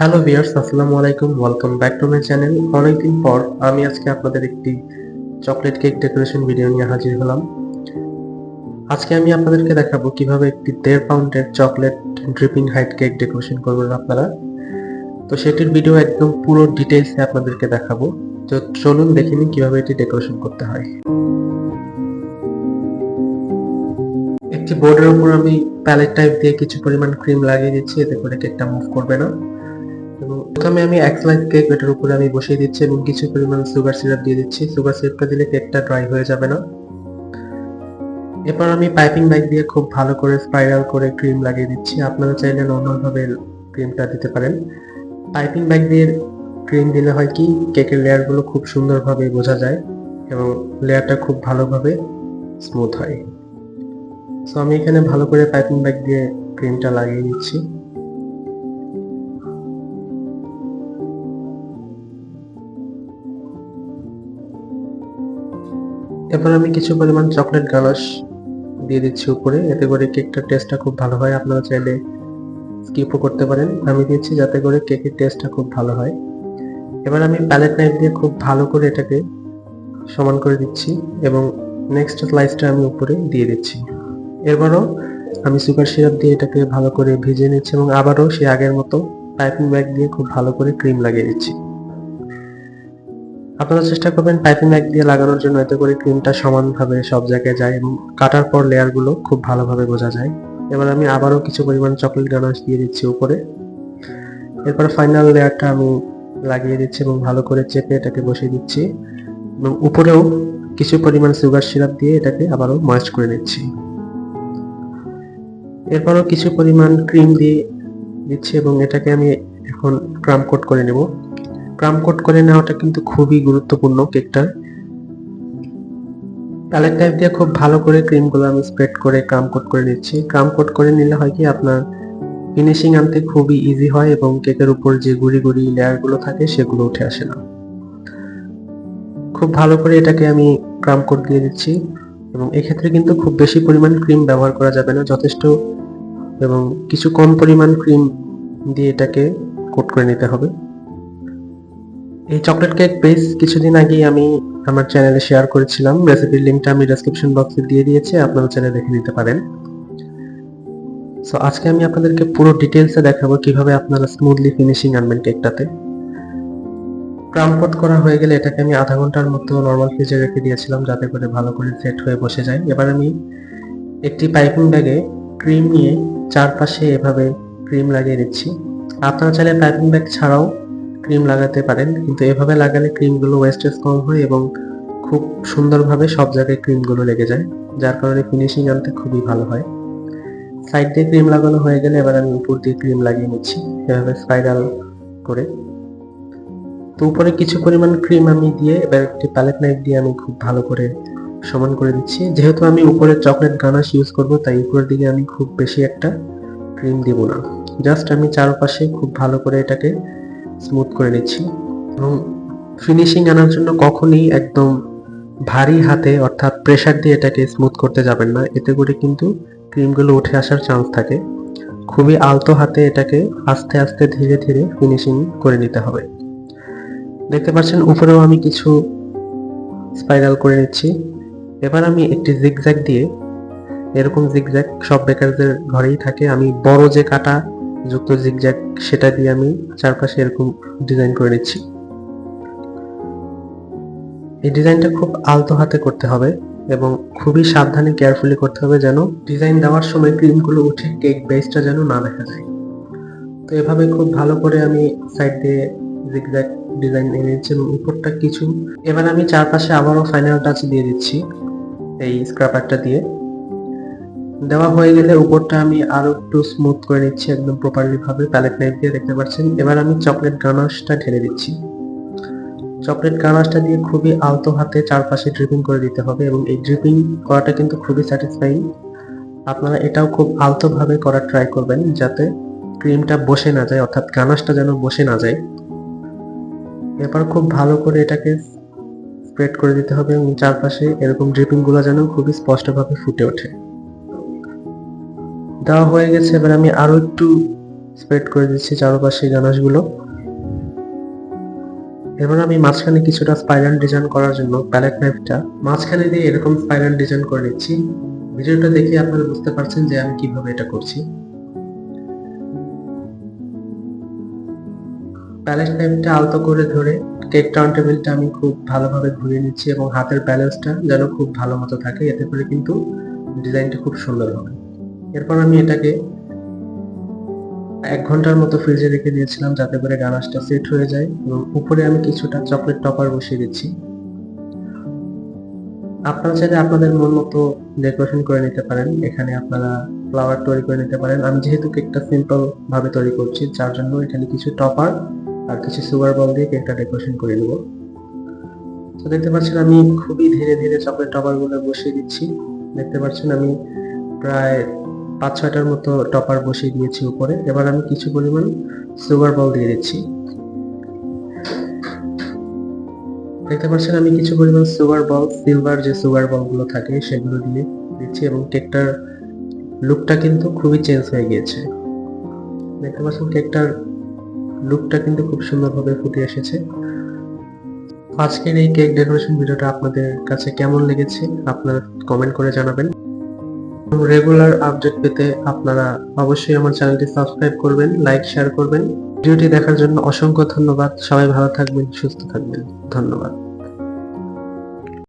Hello viewers আসসালামু আলাইকুম। Welcome back to my channel অনেকদিন পর আমি আজকে আপনাদের একটি চকলেট কেক ডেকোরেশন ভিডিও নিয়ে হাজির হলাম। আজকে আমি আপনাদেরকে দেখাবো কীভাবে একটি দেড় পাউন্ডের chocolate dripping white cake decoration করবেন আপনারা। তো সেটির ভিডিও একদম পুরো ডিটেলসে আপনাদেরকে দেখাবো। তো চলুন দেখে নিন কীভাবে এটি ডেকোরেশন করতে হয়। একটি বোর্ডের উপর আমি প্যালেট টাইপ দিয়ে কিছু পরিমাণ ক্রিম লাগিয়ে দিচ্ছি, এতে করে কেকটা মুভ করবে না। প্রথমে আমি এক স্লাইস কেক এটার উপরে আমি বসিয়ে দিচ্ছি এবং কিছু পরিমাণ সুগার সিরাপ দিয়ে দিচ্ছি। সুগার সিরাপটা দিলে কেকটা ড্রাই হয়ে যাবে না। এরপর আমি পাইপিং ব্যাগ দিয়ে খুব ভালো করে স্পাইরাল করে ক্রিম লাগিয়ে দিচ্ছি। আপনারা চাইলে নর্মালভাবে ক্রিমটা দিতে পারেন। পাইপিং ব্যাগ দিয়ে ক্রিম দিলে হয় কি কেকের লেয়ারগুলো খুব সুন্দরভাবে বোঝা যায় এবং লেয়ারটা খুব ভালোভাবে স্মুথ হয়। সো আমি এখানে ভালো করে পাইপিং ব্যাগ দিয়ে ক্রিমটা লাগিয়ে দিচ্ছি। এরপর আমি কিছু পরিমাণ চকলেট গানাশ দিয়ে দিচ্ছি উপরে। এতে করে কেকটার টেস্টটা খুব ভালো হয়। আপনারা চাইলে স্কিপও করতে পারেন। আমি দিচ্ছি যাতে করে কেকের টেস্টটা খুব ভালো হয়। এবার আমি প্যালেট নাইফ দিয়ে খুব ভালো করে এটাকে সমান করে দিচ্ছি এবং নেক্সট স্লাইসটা আমি উপরে দিয়ে দিচ্ছি। এরপরও আমি সুগার সিরাপ দিয়ে এটাকে ভালো করে ভিজিয়ে নিচ্ছি এবং আবারও সে আগের মতো পাইপিং ব্যাগ দিয়ে খুব ভালো করে ক্রিম লাগিয়ে দিচ্ছি। আপনারা চেষ্টা করবেন পাইপিং ব্যাগ দিয়ে লাগানোর জন্য, এতে করে ক্রিমটা সমানভাবে সব জায়গায় যায় এবং কাটার পর লেয়ারগুলো খুব ভালোভাবে বোঝা যায়। এবার আমি আবারও কিছু পরিমাণ চকলেট গানাশ দিয়ে দিচ্ছি উপরে। এরপর ফাইনাল লেয়ারটা আমি লাগিয়ে দিচ্ছি এবং ভালো করে চেপে এটাকে বসিয়ে দিচ্ছি। এবং উপরেও কিছু পরিমাণ সুগার সিরাপ দিয়ে এটাকে আবারও ময়েস্ট করে নিচ্ছি। এরপরও কিছু পরিমাণ ক্রিম দিয়ে দিচ্ছি এবং এটাকে আমি এখন ক্রাম কোট করে নেব। ক্রাম কোট করে নেওয়াটা কিন্তু খুবই গুরুত্বপূর্ণ কেকটার। প্যালেট টাইপ দিয়ে খুব ভালো করে ক্রিমগুলো আমি স্প্রেড করে ক্রাম কোট করে নিচ্ছি। ক্রাম কোট করে নিলে হয় কি আপনার ফিনিশিং আনতে খুবই ইজি হয় এবং কেকের উপর যে গুড়ি গুড়ি লেয়ারগুলো থাকে সেগুলো উঠে আসে না। খুব ভালো করে এটাকে আমি ক্রাম কোট দিয়ে দিচ্ছি এবং এক্ষেত্রে কিন্তু খুব বেশি পরিমাণ ক্রিম ব্যবহার করা যাবে না, যথেষ্ট এবং কিছু কম পরিমাণ ক্রিম দিয়ে এটাকে কোট করে নিতে হবে। এই চকলেট কেক বেস কিছুদিন আগেই আমি আমার চ্যানেলে শেয়ার করেছিলাম। রেসিপির লিঙ্কটা আমি ডেসক্রিপশন বক্সে দিয়ে দিয়েছি আপনারা চ্যানেলে দেখে নিতে পারেন। সো আজকে আমি আপনাদেরকে পুরো ডিটেলসে দেখাবো কীভাবে আপনারা স্মুথলি ফিনিশিং আনবেন কেকটাতে ক্রাম কোট করা হয়ে গেলে এটাকে আমি আধা ঘণ্টার মতো নর্মাল ফ্রিজে রেখে দিয়েছিলাম, যাতে করে ভালো করে সেট হয়ে বসে যায়। এবার আমি একটি পাইপিং ব্যাগে ক্রিম নিয়ে চারপাশে এভাবে ক্রিম লাগিয়ে দিচ্ছি। আপনারা চাইলে পাইপিং ব্যাগ ছাড়াও ক্রিম লাগাতে পারেন, কিন্তু এভাবে লাগালে ক্রিমগুলো ওয়েস্টেজ কম হয় এবং খুব সুন্দরভাবে সব জায়গায় ক্রিমগুলো লেগে যায়, যার কারণে ফিনিশিং আনতে খুবই ভালো হয়। সাইড দিয়ে ক্রিম লাগানো হয়ে গেলে এবার আমি উপর দিয়ে ক্রিম লাগিয়ে নিচ্ছি, এভাবে স্পাইরাল করে। তো উপরে কিছু পরিমাণ ক্রিম আমি দিয়ে এবার একটি প্যালেট নাইফ দিয়ে আমি খুব ভালো করে সমান করে দিচ্ছি। যেহেতু আমি উপরে চকলেট গানাশ ইউজ করব, তাই উপরের দিকে আমি খুব বেশি একটা ক্রিম দিব না। জাস্ট আমি চারপাশে খুব ভালো করে এটাকে স্মুথ করে নিচ্ছি। এবং ফিনিশিং আনার জন্য কখনই একদম ভারী হাতে, অর্থাৎ প্রেসার দিয়ে এটাকে স্মুথ করতে যাবেন না। এতে করে কিন্তু ক্রিমগুলো উঠে আসার চান্স থাকে। খুবই আলতো হাতে এটাকে আস্তে আস্তে ধীরে ধীরে ফিনিশিং করে নিতে হবে। দেখতে পাচ্ছেন, উপরেও আমি কিছু স্পাইরাল করে নিচ্ছি। এবার আমি একটি জিগজ্যাগ দিয়ে, এরকম জিগজ্যাগ সব বেকারদের ঘরেই থাকে। আমি বড় যে কাটা যুক্ত জিগজ্যাগ সেটা দিয়ে আমি চারপাশে এরকম ডিজাইন করে নিচ্ছি। এই ডিজাইনটা খুব আলতো হাতে করতে হবে এবং খুবই সাবধানে কেয়ারফুলি করতে হবে যেন ডিজাইন দেওয়ার সময় ক্রিমগুলো উঠে কেক বেসটা যেন না দেখা যায়। তো এভাবে খুব ভালো করে আমি সাইড দিয়ে জিগজ্যাগ ডিজাইন এনে নিচ্ছি এবং উপরটা কিছু এবার আমি চারপাশে আবারও ফাইনাল টাচ দিয়ে দিচ্ছি এই স্ক্রাপারটা দিয়ে। দেওয়া হয়ে গেলে উপরটা আমি আরও একটু স্মুথ করে নিচ্ছি একদম প্রপারলি ভাবে প্যালেট নাইফ দিয়ে দেখতে পাচ্ছেন। এবার আমি চকলেট গানাশটা ঢেলে দিচ্ছি। চকলেট গানাশটা দিয়ে খুবই আলতো হাতে চারপাশে ড্রিপিং করে দিতে হবে এবং এই ড্রিপিং করাটা কিন্তু খুবই স্যাটিসফাইং আপনারা এটাও খুব আলতো ভাবে করার ট্রাই করবেন যাতে ক্রিমটা বসে না যায়, অর্থাৎ গানাশটা যেন বসে না যায়। এবার খুব ভালো করে এটাকে স্প্রেড করে দিতে হবে এবং চারপাশে এরকম ড্রিপিংগুলো যেন খুবই স্পষ্টভাবে ফুটে ওঠে। দেওয়া হয়ে গেছে। এবার আমি আরও একটু স্প্রেড করে দিচ্ছি চারপাশে গানাশগুলো। এবার আমি মাঝখানে কিছুটা স্পাইরাল ডিজাইন করার জন্য প্যালেট নাইফটা মাঝখানে দিয়ে এরকম স্পাইরাল ডিজাইন করে নিচ্ছি। ভিডিওটা দেখে আপনারা বুঝতে পারছেন যে আমি কীভাবে এটা করছি। প্যালেট নাইফটা আলতো করে ধরে কেক টাউন টেবিলটা আমি খুব ভালোভাবে ঘুরিয়ে নিচ্ছি এবং হাতের ব্যালেন্সটা যেন খুব ভালো মতো থাকে। এতে করে কিন্তু ডিজাইনটা খুব সুন্দর হবে। এরপর আমি এটাকে এক ঘণ্টার মতো ফ্রিজে রেখে দিয়েছিলাম যাতে করে গানাশটা সেট হয়ে যায় এবং উপরে আমি কিছুটা চকলেট টপার বসিয়ে দিচ্ছি। আপনারা চাইলে আপনাদের মন মতো ডেকোরেশন করে নিতে পারেন। এখানে আপনারা ফ্লাওয়ার তৈরি করে নিতে পারেন। আমি যেহেতু কেকটা সিম্পল ভাবে তৈরি করছি, যার জন্য এখানে কিছু টপার আর কিছু সুগার বল দিয়ে কেকটা ডেকোরেশন করে নেব। তো দেখতে পাচ্ছেন আমি খুবই ধীরে ধীরে চকলেট টপারগুলো বসিয়ে দিচ্ছি। দেখতে পাচ্ছেন আমি প্রায় পাঁচ ছয়টার মতো টপার বসিয়ে দিয়েছি উপরে। এবার আমি কিছু পরিমাণ সুগার বল দিয়ে দিচ্ছি। দেখতে পাচ্ছেন, আমি কিছু পরিমাণ সুগার বল সিলভার যে সুগার বলগুলো থাকে সেগুলো দিয়ে দিচ্ছি এবং কেকটার লুকটা কিন্তু খুবই চেঞ্জ হয়ে গিয়েছে। দেখতে পাচ্ছেন কেকটার লুকটা কিন্তু খুব সুন্দরভাবে ফুটে এসেছে। আজকের এই কেক ডেকোরেশন ভিডিওটা আপনাদের কাছে কেমন লেগেছে, আপনারা কমেন্ট করে জানাবেন। রেগুলার আপডেট পেতে আপনারা অবশ্যই আমার চ্যানেলটি সাবস্ক্রাইব করবেন, লাইক, শেয়ার করবেন। ভিডিওটি দেখার জন্য অসংখ্য ধন্যবাদ। সবাই ভালো থাকবেন, সুস্থ থাকবেন। ধন্যবাদ।